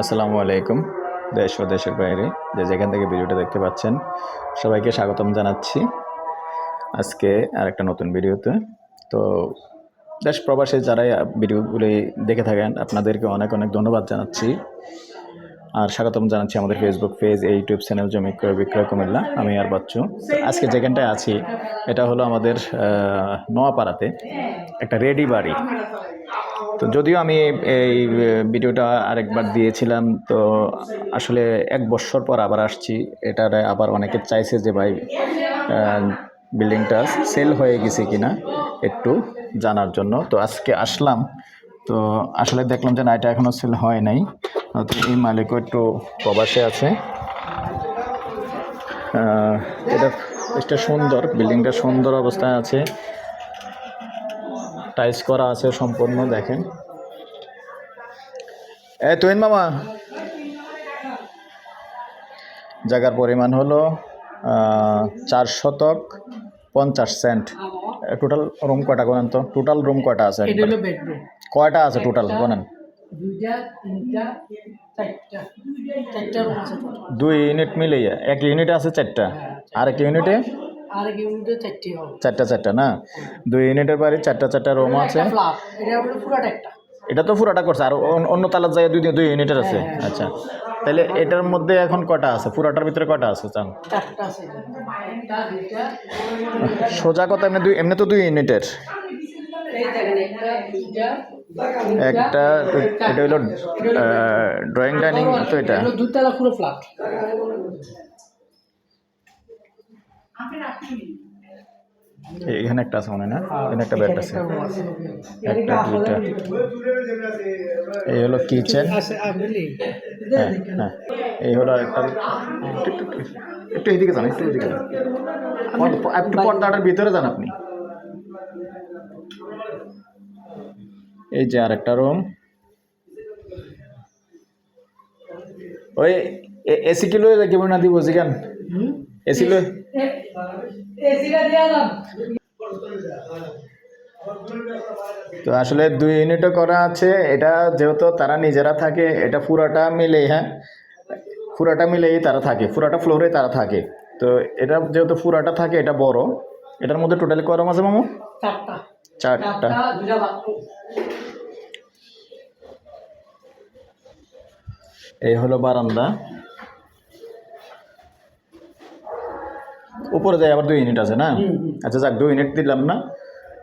আসসালামু আলাইকুম, দেশ ও দেশের বাইরে যে যেখান থেকে ভিডিওটা দেখতে পাচ্ছেন, সবাইকে স্বাগতম জানাচ্ছি। আজকে আর একটা নতুন ভিডিওতে। তো দেশ প্রবাসে যারা ভিডিওগুলি দেখে থাকেন, আপনাদেরকে অনেক অনেক ধন্যবাদ জানাচ্ছি। আর স্বাগতম জানাচ্ছি আমাদের ফেসবুক পেজ ইউটিউব চ্যানেল জমি ক্রয়, বিক্রয়, কুমিল্লা। আমি আর বাচ্চু। আজকে যেখানটায় আছি, এটা হলো আমাদের নোয়াপাড়াতে একটা রেডি বাড়ি। তো যদিও আমি এই ভিডিওটা আরেকবার দিয়েছিলাম, তো আসলে এক বছর পর আবার আসছি। এটার আবার অনেকে চাইছে যে, ভাই বিল্ডিংটা সেল হয়ে গেছে কিনা একটু জানার জন্য। তো আজকে আসলাম, তো আসলে দেখলাম যে, না, এটা এখনও সেল হয় নাই। তো এই মালিকও একটু প্রবাসে আছে। এটা এটা সুন্দর, বিল্ডিংটা সুন্দর অবস্থায় আছে। টাইলস করা আছে সম্পূর্ণ দেখেন। এ তুহিন মামা। জায়গার পরিমাণ হলো চার শতক পঞ্চাশ সেন্ট। টোটাল রুম কয়টা বলেন তো? টোটাল রুম কয়টা আছে কয়টা আছে টোটাল total। দুই ইউনিট মিলিয়ে এক ইউনিটে আছে চারটা। আর এক ইউনিটে চারটি চারটা না দুই ইউনিটের বাড়ি চারটা চারটা রুম আছে এটা তো পুরাটা করছে আর অন্য- তালার জায়গায় দুই দুই ইউনিটের আছে আচ্ছা তাহলে এটার মধ্যে এখন কটা আছে পুরাটার ভিতরে কটা আছে চান সোজা কথা এমনি দুই এমনি তো দুই ইউনিটের একটা এটা হলো ড্রয়িং ডাইনিং তো এটা দুতলা পুরো ফ্ল্যাট এখানে একটা আছে মনে হয় না? এখানে একটা বেড আছে। একটা দুইটা। এই হলো কিচেন। আছে আগলি হ্যাঁ হ্যাঁ এই হলো একটা একটু- একটু- একটু- একটু এদিকে যান একটু এদিকে যান। একটু পর্দাটার ভিতরে যান আপনি। এই যে আরেকটা রুম। ওই এসি কিলো কেমন না দিব জিগান? এসি লো এসিটা দিয়া দাম তো আসলে দুই ইউনিটও করা আছে। এটা যেহেতু তারা নিজেরা থাকে এটা পুরাটা মিলেই হ্যাঁ? পুরাটা মিলেই তারা থাকে পুরাটা ফ্লোরে তারা থাকে। তো এটা যেহেতু পুরাটা থাকে এটা বড়। এটার মধ্যে টোটালি কয় রুম আছে মামু? চারটা। এই হলো বারান্দা। উপরে যায় আবার দুই ইউনিট আছে না? আচ্ছা যাক দুই ইউনিট দিলাম না।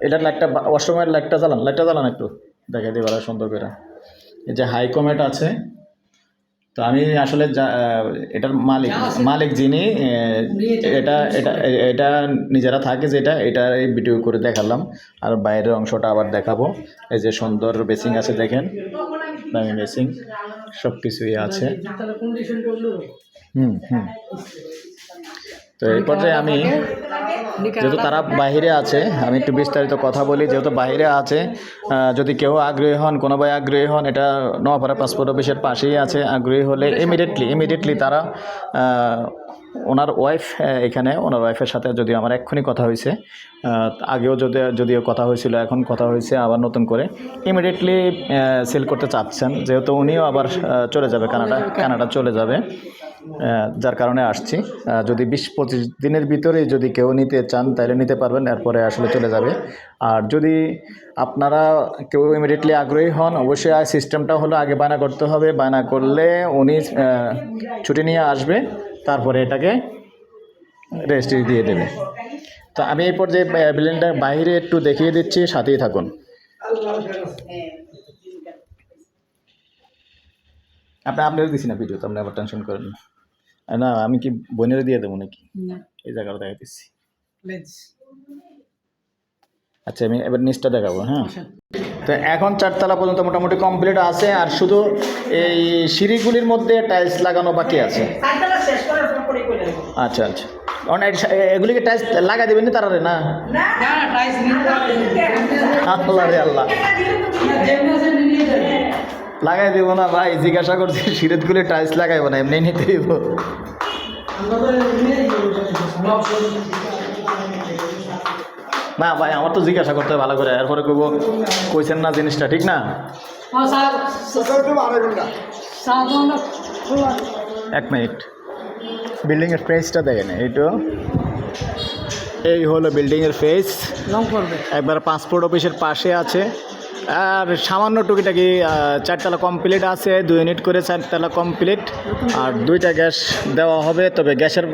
এটার লাইটটা ওয়াশরুমের লাইটটা জ্বালান লাইটটা জ্বালান একটু। দেখে দিই ভালো সুন্দর করে। এই যে হাই কমেট আছে তো আমি আসলে এটার মালিক মালিক যিনি এটা এটা এটা নিজেরা থাকে যেটা এটা এই ভিডিও করে দেখালাম। আর বাইরের অংশটা আবার দেখাবো। এই যে সুন্দর বেসিং আছে দেখেন। দামি বেসিং সব কিছুই আছে হুম হুম। তো এই পর্যায়ে আমি যেহেতু তারা বাইরে আছে, আমি একটু বিস্তারিত কথা বলি। যেহেতু বাইরে আছে যদি কেউ আগ্রহী হন, কোনো ভাই আগ্রহী হন, এটা নোয়াপাড়া পাসপোর্ট অফিসের পাশেই আছে, আগ্রহী হলে ইমিডিয়েটলি ইমিডিয়েটলি তারা ওনার ওয়াইফ এখানে, ওনার ওয়াইফের সাথে যদি আমার এক্ষুনি কথা হয়েছে আগেও যদি যদিও কথা হয়েছিল, এখন কথা হয়েছে, আবার নতুন করে ইমিডিয়েটলি সেল করতে চাচ্ছেন। যেহেতু উনিও আবার চলে যাবে, কানাডা কানাডা চলে যাবে। যার কারণে আসছি। যদি বিশ পঁচিশ দিনের ভিতরে যদি কেউ নিতে চান, তাহলে নিতে পারবেন, এরপরে আসলে চলে যাবে। আর যদি আপনারা কেউ ইমিডিয়েটলি আগ্রহী হন, অবশ্যই সিস্টেমটা হলো আগে বায়না করতে হবে। বায়না করলে উনি ছুটি নিয়ে আসবে, তারপরে এটাকে রেজিস্ট্রি দিয়ে দেবে। তো আমি এই পর্যায়ে বিল্ডিংটার বাইরে একটু দেখিয়ে দিচ্ছি, সাথেই থাকুন। আপনি আপনারও দিচ্ছি না ভিডিও তো আপনি আবার টেনশন করেন না। না আমি কি বোনের দিয়ে দেবো নাকি? এই জায়গাটা দেখা দিচ্ছি আচ্ছা আমি এবার নিচটা দেখাবো হ্যাঁ? তো এখন চারতলা পর্যন্ত মোটামুটি কমপ্লিট আছে আর শুধু এই সিঁড়িগুলির মধ্যে টাইলস লাগানো বাকি আছে। আচ্ছা আচ্ছা। কারণ এগুলিকে টাইলস লাগাই দেবেন না তারা রে না আল্লাহ রে আল্লাহ যেমন আছে নিয়ে যাবে লাগাই দেবো না ভাই জিজ্ঞাসা করছি সিঁড়িগুলি টাইলস লাগাইবো না এমনি নিতে দেবো। না ভাই আমার তো জিজ্ঞাসা করতে হবে ভালো করে এরপরে কইব কইছেন না জিনিসটা ঠিক না? হ্যাঁ এক মিনিট। বিল্ডিংয়ের ফেসটা দেখেন এইটো এই হলো বিল্ডিংয়ের ফেস একবার পাসপোর্ট অফিসের পাশে আছে। সামান্য টুকিটাকি চারতলা কমপ্লিট আছে, দুই ইউনিট করে চারতলা কমপ্লিট আর দুইটা গ্যাস দেওয়া হবে, তবে গ্যাসের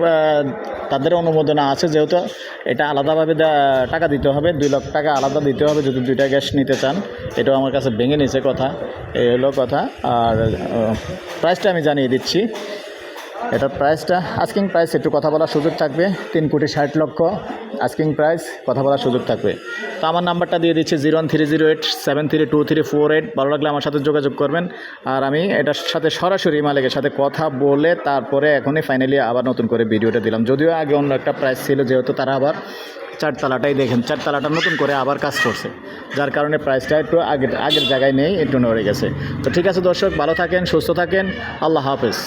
তাদের অনুমোদন আছে যেহেতু এটা আলাদাভাবে টাকা দিতে হবে, দুই লক্ষ টাকা আলাদা দিতে হবে যদি দুইটা গ্যাস নিতে চান। এটাও আমার কাছে ভেঙে নিয়েছে কথা এই হলো কথা। আর প্রাইসটা আমি জানিয়ে দিচ্ছি। এটার প্রাইসটা আস্কিং প্রাইস একটু কথা বলার সুযোগ থাকবে। তিন কোটি ষাট লক্ষ আস্কিং প্রাইস কথা বলার সুযোগ থাকবে। তো আমার নাম্বারটা দিয়ে দিচ্ছি zero one three zero eight seven three two three four eight ভালো লাগলে আমার সাথে যোগাযোগ করবেন। আর আমি এটার সাথে সরাসরি মালিকের সাথে কথা বলে তারপরে এখনই ফাইনালি আবার নতুন করে ভিডিওটা দিলাম। যদিও আগে অন্য একটা প্রাইস ছিল, যেহেতু তারা আবার চারতলাটাই দেখেন, চারতলাটা নতুন করে আবার কাজ করছে। যার কারণে প্রাইসটা একটু আগের আগের জায়গায় নেই, একটু নড়ে গেছে। তো ঠিক আছে দর্শক, ভালো থাকেন, সুস্থ থাকেন। আল্লাহ হাফেজ।